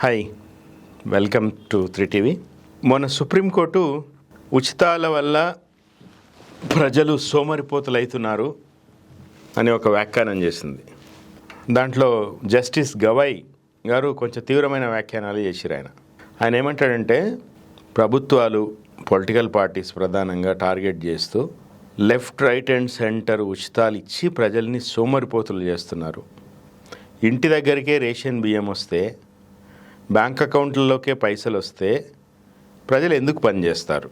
Hi welcome to three TV మొన్న supreme court ఉచితాల వల్ల ప్రజలు సోమరిపోతులవుతున్నారు అని ఒక వ్యాఖ్యానం చేసింది. దాంట్లో జస్టిస్ గవై గారు కొంచెం తీవ్రమైన వ్యాఖ్యానాలు చేసిరు ఆయన. ఆయన ఏమంటాడంటే ప్రభుత్వాలు పొలిటికల్ పార్టీస్ ప్రధానంగా టార్గెట్ చేస్తూ లెఫ్ట్ రైట్ అండ్ సెంటర్ ఉచితాలు ఇచ్చి ప్రజల్ని సోమరిపోతులు చేస్తున్నారు. ఇంటి దగ్గరికే రేషన్ బియ్యం వస్తే బ్యాంక్ అకౌంట్లలోకే పైసలు వస్తే ప్రజలు ఎందుకు పనిచేస్తారు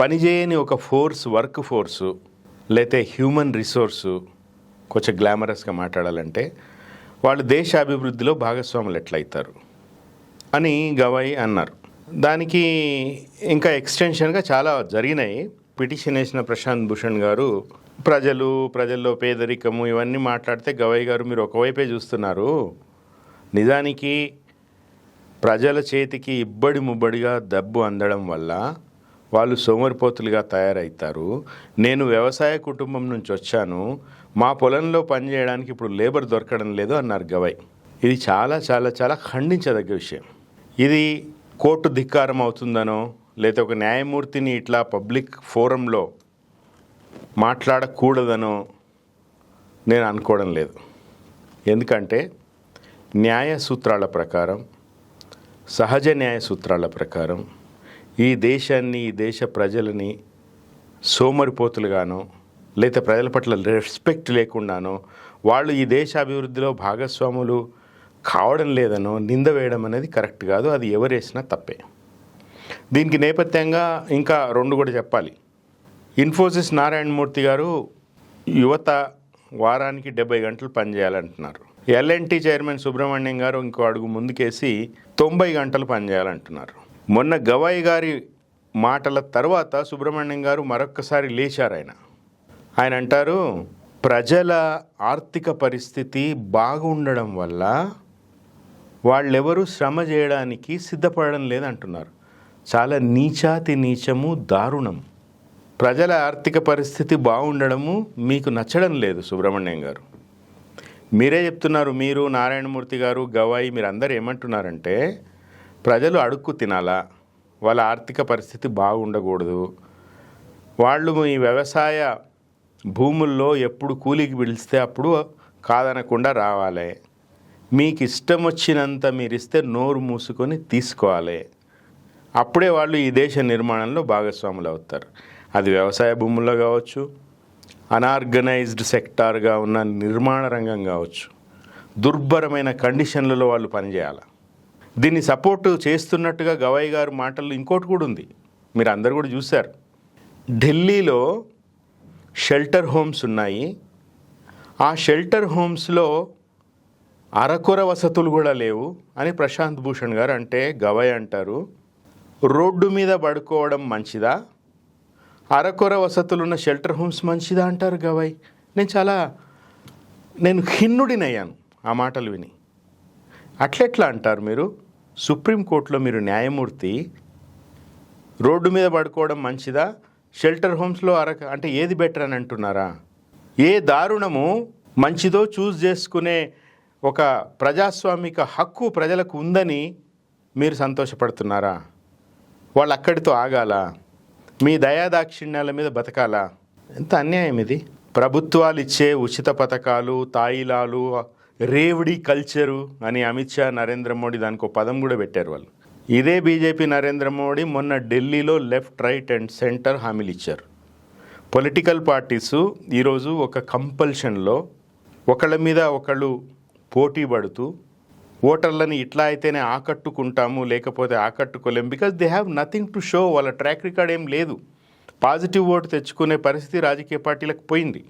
పనిచేయని ఒక ఫోర్స్ వర్క్ ఫోర్సు లేతే హ్యూమన్ రిసోర్సు కొంచెం గ్లామరస్గా మాట్లాడాలంటే వాళ్ళు దేశ అభివృద్ధిలో భాగస్వాములు ఎట్లయితారు అని గవాయి అన్నారు. దానికి ఇంకా ఎక్స్టెన్షన్గా చాలా జరిగినాయి. పిటిషన్ వేసిన ప్రశాంత్ భూషణ్ గారు ప్రజలు ప్రజల్లో పేదరికము ఇవన్నీ మాట్లాడితే గవై గారు మీరు ఒకవైపే చూస్తున్నారు. నిజానికి ప్రజల చేతికి ఇబ్బడి ముబ్బడిగా డబ్బు అందడం వల్ల వాళ్ళు సోమరిపోతులుగా తయారవుతారు నేను వ్యవసాయ కుటుంబం నుంచి వచ్చాను. మా పొలంలో పనిచేయడానికి ఇప్పుడు లేబర్ దొరకడం లేదు అన్నారు గవై. ఇది చాలా చాలా చాలా ఖండించదగ్గ విషయం. ఇది కోర్టు ధిక్కారం అవుతుందనో లేదా ఒక న్యాయమూర్తిని ఇట్లా పబ్లిక్ ఫోరంలో మాట్లాడకూడదనో నేను అనుకోవడం లేదు. ఎందుకంటే న్యాయ సూత్రాల ప్రకారం సహజ న్యాయ సూత్రాల ప్రకారం ఈ దేశాన్ని ఈ దేశ ప్రజలని సోమరిపోతులుగానో లేదా ప్రజల పట్ల రెస్పెక్ట్ లేకుండానో వాళ్ళు ఈ దేశ అభివృద్ధిలో భాగస్వాములు కావడం లేదనో నింద వేయడం అనేది కరెక్ట్ కాదు. అది ఎవరేసినా తప్పే. దీనికి నేపథ్యంగా ఇంకా రెండు కూడా చెప్పాలి. ఇన్ఫోసిస్ నారాయణమూర్తి గారు యువత వారానికి డెబ్బై గంటలు పనిచేయాలంటున్నారు. ఎల్ఎన్టీ చైర్మన్ సుబ్రహ్మణ్యం గారు ఇంకో అడుగు ముందుకేసి తొంభై గంటలు పనిచేయాలంటున్నారు. మొన్న గవాయి గారి మాటల తర్వాత సుబ్రహ్మణ్యం గారు మరొక్కసారి లేచారు ఆయన. ఆయన అంటారు ప్రజల ఆర్థిక పరిస్థితి బాగుండడం వల్ల వాళ్ళెవరూ శ్రమ చేయడానికి సిద్ధపడడం లేదంటున్నారు. చాలా నీచాతి నీచము దారుణం. ప్రజల ఆర్థిక పరిస్థితి బాగుండడము మీకు నచ్చడం లేదు సుబ్రహ్మణ్యం గారు. మీరే చెప్తున్నారు మీరు నారాయణమూర్తి గారు గవాయి మీరు అందరు ఏమంటున్నారంటే ప్రజలు అడుక్కు తినాలా? వాళ్ళ ఆర్థిక పరిస్థితి బాగుండకూడదు. వాళ్ళు ఈ వ్యవసాయ భూముల్లో ఎప్పుడు కూలికి పిలిస్తే అప్పుడు కాదనకుండా రావాలి. మీకు ఇష్టం వచ్చినంత మీరు ఇస్తే నోరు మూసుకొని తీసుకోవాలి. అప్పుడే వాళ్ళు ఈ దేశ నిర్మాణంలో భాగస్వాములు అవుతారు అది వ్యవసాయ భూముల్లో కావచ్చు అనార్గనైజ్డ్ సెక్టార్గా ఉన్న నిర్మాణ రంగం కావచ్చు. దుర్భరమైన కండిషన్లలో వాళ్ళు పనిచేయాలి? దీన్ని సపోర్టు చేస్తున్నట్టుగా గవాయి గారు మాటల్లో ఇంకోటి కూడా ఉంది. మీరు అందరు కూడా చూశారు. ఢిల్లీలో షెల్టర్ హోమ్స్ ఉన్నాయి. ఆ షెల్టర్ హోమ్స్లో అరకొర వసతులు కూడా లేవు అని ప్రశాంత్ భూషణ్ గారు అంటే గవయ్ అంటారు. రోడ్డు మీద పడుకోవడం మంచిదా? అరకొర వసతులున్న షెల్టర్ హోమ్స్ మంచిదా అంటారు గవాయ్? నేను చాలా నేను ఖిన్నుడినయ్యాను ఆ మాటలు విని. అట్లెట్లా అంటారు మీరు? సుప్రీంకోర్టులో మీరు న్యాయమూర్తి రోడ్డు మీద పడుకోవడం మంచిదా? షెల్టర్ హోమ్స్లో అరక అంటే ఏది బెటర్ అని అంటున్నారా? ఏ దారుణము మంచిదో చూస్ చేసుకునే ఒక ప్రజాస్వామిక హక్కు ప్రజలకు ఉందని మీరు సంతోషపడుతున్నారా? వాళ్ళు అక్కడితో ఆగాల? మీ దయాదాక్షిణ్యాల మీద బతకాలా? ఎంత అన్యాయం ఇది? ప్రభుత్వాలు ఇచ్చే ఉచిత పథకాలు తాయిలాలు రేవడి కల్చరు అని అమిత్ షా నరేంద్ర మోడీ దానికి ఒక పదం కూడా పెట్టారు వాళ్ళు. ఇదే బీజేపీ నరేంద్ర మోడీ మొన్న ఢిల్లీలో లెఫ్ట్ రైట్ అండ్ సెంటర్ హామీలు ఇచ్చారు. పొలిటికల్ పార్టీసు ఈరోజు ఒక కంపల్షన్లో ఒకళ్ళ మీద ఒకళ్ళు పోటీ పడుతూ ఓటర్లని ఇట్లా అయితేనే ఆకట్టుకుంటాము లేకపోతే ఆకట్టుకోలేం because they have nothing to show వాళ్ళ ట్రాక్ రికార్డ్ ఏం లేదు. పాజిటివ్ ఓటు తెచ్చుకునే పరిస్థితి రాజకీయ పార్టీలకు పోయింది.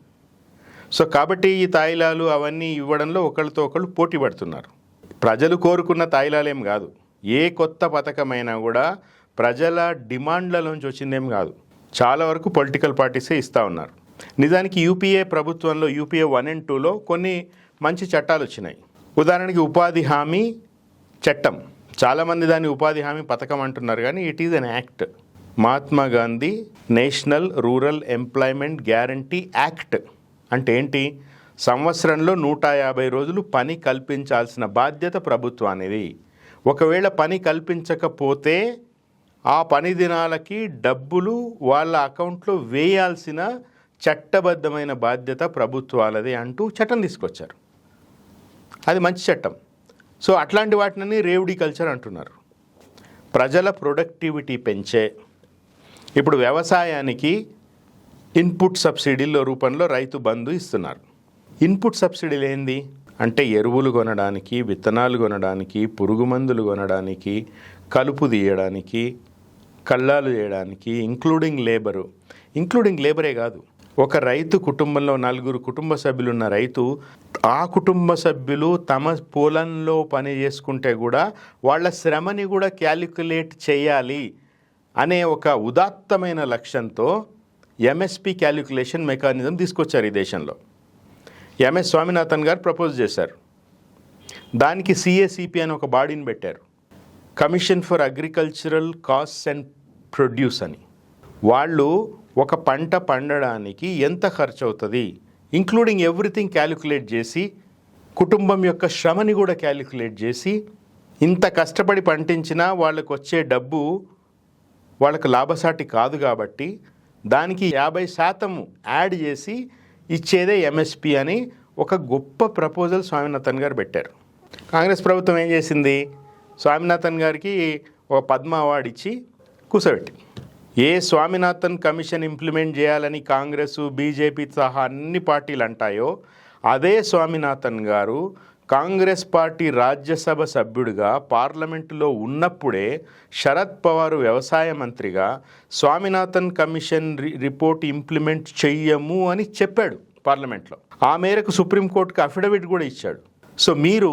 సో కాబట్టి ఈ తాయిలాలు అవన్నీ ఇవ్వడంలో ఒకళ్ళతో ఒకళ్ళు పోటీ పడుతున్నారు. ప్రజలు కోరుకున్న తాయిలాలేం కాదు. ఏ కొత్త పథకమైనా కూడా ప్రజల డిమాండ్లలోంచి వచ్చిందేం కాదు. చాలా వరకు పొలిటికల్ పార్టీసే ఇస్తూ ఉన్నారు. నిజానికి యూపీఏ ప్రభుత్వంలో యూపీఏ వన్ అండ్ టూలో కొన్ని మంచి చట్టాలు వచ్చినాయి. ఉదాహరణకి ఉపాధి హామీ చట్టం. చాలామంది దాన్ని ఉపాధి హామీ పథకం అంటున్నారు కానీ it is an act. Mahatma Gandhi national rural employment guarantee act. అంటే ఏంటి? సంవత్సరంలో నూట యాభై రోజులు పని కల్పించాల్సిన బాధ్యత ప్రభుత్వానిది ఒకవేళ పని కల్పించకపోతే ఆ పని దినాలకి డబ్బులు వాళ్ళ అకౌంట్లో వేయాల్సిన చట్టబద్ధమైన బాధ్యత ప్రభుత్వాలది అంటూ చట్టం తీసుకొచ్చారు. అది మంచి చట్టం. సో అట్లాంటి వాటిని రేవుడి కల్చర్ అంటున్నారు. ప్రజల ప్రొడక్టివిటీ పెంచే ఇప్పుడు వ్యవసాయానికి ఇన్పుట్ సబ్సిడీల రూపంలో రైతు బంధు ఇస్తున్నారు. ఇన్పుట్ సబ్సిడీలు ఏంది? అంటే ఎరువులు కొనడానికి విత్తనాలు కొనడానికి పురుగు మందులు కొనడానికి కలుపు తీయడానికి కళ్ళాలు చేయడానికి ఇంక్లూడింగ్ లేబరు ఇంక్లూడింగ్ లేబరే కాదు. ఒక రైతు కుటుంబంలో నలుగురు కుటుంబ సభ్యులు ఉన్న రైతు ఆ కుటుంబ సభ్యులు తమ పొలంలో పని చేసుకుంటే కూడా వాళ్ళ శ్రమని కూడా క్యాలిక్యులేట్ చేయాలి అనే ఒక ఉదాత్తమైన లక్ష్యంతో ఎంఎస్పి క్యాలిక్యులేషన్ మెకానిజం తీసుకొచ్చారు ఈ దేశంలో. ఎంఎస్ స్వామినాథన్ గారు ప్రపోజ్ చేశారు. దానికి సిఏసిపి అని ఒక బాడీని పెట్టారు. Commission for agricultural cost and produce అని. వాళ్ళు ఒక పంట పండడానికి ఎంత ఖర్చు అవుతుంది ఇంక్లూడింగ్ ఎవ్రీథింగ్ క్యాలిక్యులేట్ చేసి కుటుంబం యొక్క శ్రమని కూడా క్యాలిక్యులేట్ చేసి ఇంత కష్టపడి పండించినా వాళ్ళకు వచ్చే డబ్బు వాళ్ళకు లాభసాటి కాదు కాబట్టి దానికి యాభై శాతం యాడ్ చేసి ఇచ్చేదే ఎంఎస్పి అని ఒక గొప్ప ప్రపోజల్ స్వామినాథన్ గారు పెట్టారు. కాంగ్రెస్ ప్రభుత్వం ఏం చేసింది? స్వామినాథన్ గారికి ఒక పద్మ అవార్డు ఇచ్చి కూర్చోబెట్టింది ఏ స్వామినాథన్ కమిషన్ ఇంప్లిమెంట్ చేయాలని కాంగ్రెస్ బీజేపీ సహా అన్ని పార్టీలు అంటాయో అదే స్వామినాథన్ గారు కాంగ్రెస్ పార్టీ రాజ్యసభ సభ్యుడిగా పార్లమెంటులో ఉన్నప్పుడే శరద్ పవార్ వ్యవసాయ మంత్రిగా స్వామినాథన్ కమిషన్ రి రిపోర్ట్ ఇంప్లిమెంట్ చెయ్యము అని చెప్పాడు పార్లమెంట్లో. ఆ మేరకు సుప్రీంకోర్టుకు అఫిడవిట్ కూడా ఇచ్చాడు. సో మీరు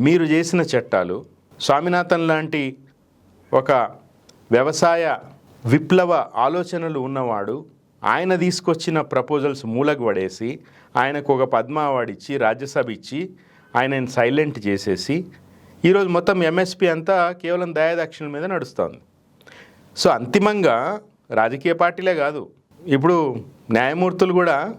మీరు చేసిన చట్టాలు స్వామినాథన్ లాంటి ఒక వ్యవసాయ విప్లవ ఆలోచనలు ఉన్నవాడు ఆయన తీసుకొచ్చిన ప్రపోజల్స్ మూలకు పడేసి ఆయనకు ఒక పద్మ అవార్డు ఇచ్చి రాజ్యసభ ఇచ్చి ఆయనని సైలెంట్ చేసేసి ఈరోజు మొత్తం ఎంఎస్పి అంతా కేవలం దయాదాక్షిణ మీద నడుస్తోంది. సో అంతిమంగా రాజకీయ పార్టీలే కాదు ఇప్పుడు న్యాయమూర్తులు కూడా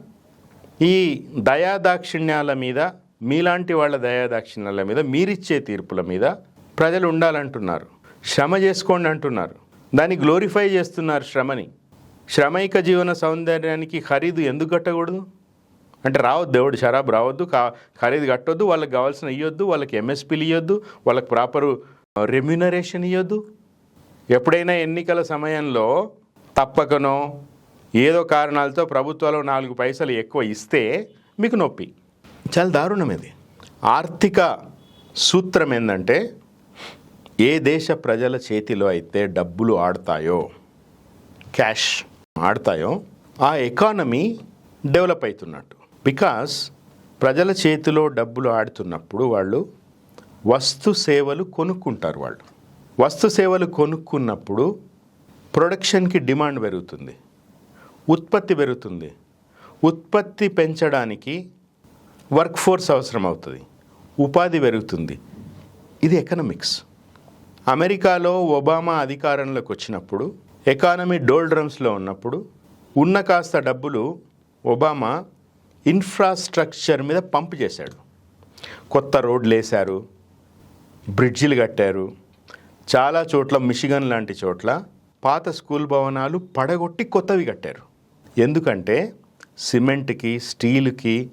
ఈ దయాదాక్షిణ్యాల మీద మీలాంటి వాళ్ళ దయాదాక్షిణ్యాల మీద మీరిచ్చే తీర్పుల మీద ప్రజలు ఉండాలంటున్నారు. శ్రమ చేసుకోండి అంటున్నారు. దాన్ని గ్లోరిఫై చేస్తున్నారు శ్రమని. శ్రమైక జీవన సౌందర్యానికి ఖరీదు ఎందుకు కట్టకూడదు? అంటే రావద్దు దేవుడు షరాబ్ రావద్దు కా ఖరీదు కట్టొద్దు వాళ్ళకి కావాల్సిన ఇవ్వద్దు వాళ్ళకి ఎంఎస్పీలు ఇవ్వద్దు వాళ్ళకి ప్రాపరు రెమ్యునరేషన్ ఇవ్వద్దు ఎప్పుడైనా ఎన్నికల సమయంలో తప్పకనో ఏదో కారణాలతో ప్రభుత్వాలు నాలుగు పైసలు ఎక్కువ ఇస్తే మీకు నొప్పి. చాలా దారుణం ఇది. ఆర్థిక సూత్రం ఏంటంటే ఏ దేశ ప్రజల చేతిలో అయితే డబ్బులు ఆడతాయో క్యాష్ ఆడతాయో ఆ ఎకానమీ డెవలప్ అవుతున్నట్టు. బికాస్ ప్రజల చేతిలో డబ్బులు ఆడుతున్నప్పుడు వాళ్ళు వస్తు సేవలు కొనుక్కుంటారు వాళ్ళు. వస్తు సేవలు కొనుక్కున్నప్పుడు ప్రొడక్షన్కి డిమాండ్ పెరుగుతుంది. ఉత్పత్తి పెరుగుతుంది. ఉత్పత్తి పెంచడానికి వర్క్ ఫోర్స్ అవసరం అవుతుంది ఉపాధి పెరుగుతుంది. ఇది ఎకనామిక్స్. అమెరికాలో ఒబామా అధికారంలోకి వచ్చినప్పుడు ఎకానమీ డోల్డ్రమ్స్లో ఉన్నప్పుడు ఉన్న కాస్త డబ్బులు ఒబామా ఇన్ఫ్రాస్ట్రక్చర్ మీద పంప్ చేశాడు. కొత్త రోడ్లు వేశారు బ్రిడ్జిలు కట్టారు చాలా చోట్ల మిషిగన్ లాంటి చోట్ల పాత స్కూల్ భవనాలు పడగొట్టి కొత్తవి కట్టారు. ఎందుకంటే సిమెంట్కి స్టీల్కి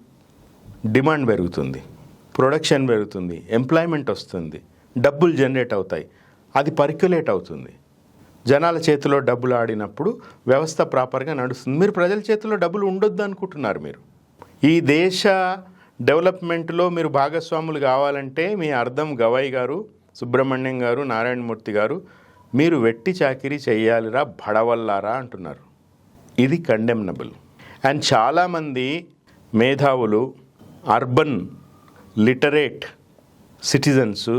డిమాండ్ పెరుగుతుంది ప్రొడక్షన్ పెరుగుతుంది ఎంప్లాయ్మెంట్ వస్తుంది డబ్బులు జనరేట్ అవుతాయి. అది పర్క్యులేట్ అవుతుంది. జనాల చేతిలో డబ్బులు ఆడినప్పుడు వ్యవస్థ ప్రాపర్గా నడుస్తుంది. మీరు ప్రజల చేతిలో డబ్బులు ఉండొద్దు అనుకుంటున్నారు మీరు. ఈ దేశ డెవలప్మెంట్లో మీరు భాగస్వాములు కావాలంటే మీ అర్థం గవాయి గారు సుబ్రహ్మణ్యం గారు నారాయణమూర్తి గారు మీరు వెట్టి చాకిరీ చేయాలిరా బడవల్లారా అంటున్నారు. ఇది కండెమ్నబుల్ అండ్ చాలామంది మేధావులు అర్బన్ లిటరేట్ సిటిజన్స్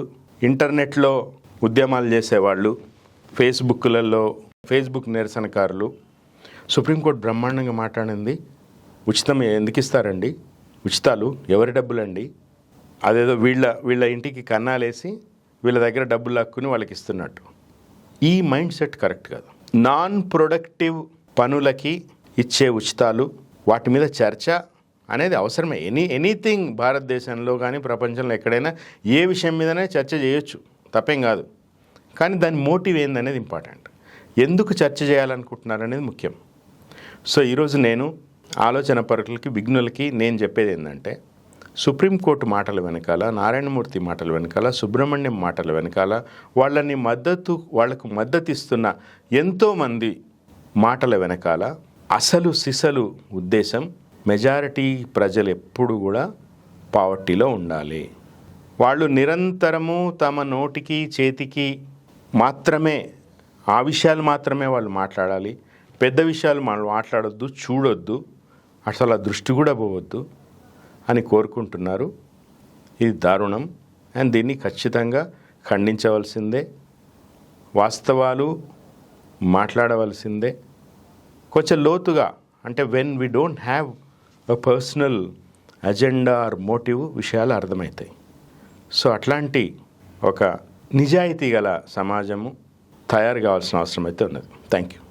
ఇంటర్నెట్లో ఉద్యమాలు చేసేవాళ్ళు ఫేస్బుక్లలో ఫేస్బుక్ నిరసనకారులు. సుప్రీంకోర్టు బ్రహ్మాండంగా మాట్లాడింది ఉచితం ఎందుకు ఇస్తారండి? ఉచితాలు? ఎవరి డబ్బులండి? అదేదో వీళ్ళ వీళ్ళ ఇంటికి కన్నాలేసి వీళ్ళ దగ్గర డబ్బులు లాక్కుని వాళ్ళకి ఇస్తున్నట్టు. ఈ మైండ్ సెట్ కరెక్ట్ కాదు. నాన్ ప్రొడక్టివ్ పనులకి ఇచ్చే ఉచితాలు వాటి మీద చర్చ అనేది అవసరమే. ఎనీ ఎనీథింగ్ భారతదేశంలో కానీ ప్రపంచంలో ఎక్కడైనా ఏ విషయం మీదనే చర్చ చేయొచ్చు. తప్పేం కాదు. కానీ దాని మోటివ్ ఏందనేది ఇంపార్టెంట్. ఎందుకు చర్చ చేయాలనుకుంటున్నారనేది ముఖ్యం. సో ఈరోజు నేను ఆలోచన పరులకి విఘ్నులకి నేను చెప్పేది ఏంటంటే సుప్రీంకోర్టు మాటల వెనకాల నారాయణమూర్తి మాటల వెనకాల సుబ్రహ్మణ్యం మాటల వెనకాల వాళ్ళని మద్దతు వాళ్ళకు మద్దతు ఇస్తున్న ఎంతోమంది మాటల వెనకాల అసలు సిసలు ఉద్దేశం మెజారిటీ ప్రజలు ఎప్పుడు కూడా పావర్టీలో ఉండాలి. వాళ్ళు నిరంతరము తమ నోటికి చేతికి మాత్రమే ఆ విషయాలు మాత్రమే వాళ్ళు మాట్లాడాలి. పెద్ద విషయాలు మనం మాట్లాడొద్దు చూడొద్దు. అసలు ఆ దృష్టి కూడా పోవద్దు అని కోరుకుంటున్నారు. ఇది దారుణం. అండ్ దీన్ని ఖచ్చితంగా ఖండించవలసిందే. వాస్తవాలు మాట్లాడవలసిందే. కొంచెం లోతుగా అంటే when we don't have a personal agenda or motive విషయాలు అర్థమవుతాయి. సో అట్లాంటి ఒక నిజాయితీ గల సమాజము తయారు కావాల్సిన అవసరం అయితే ఉన్నది. Thank you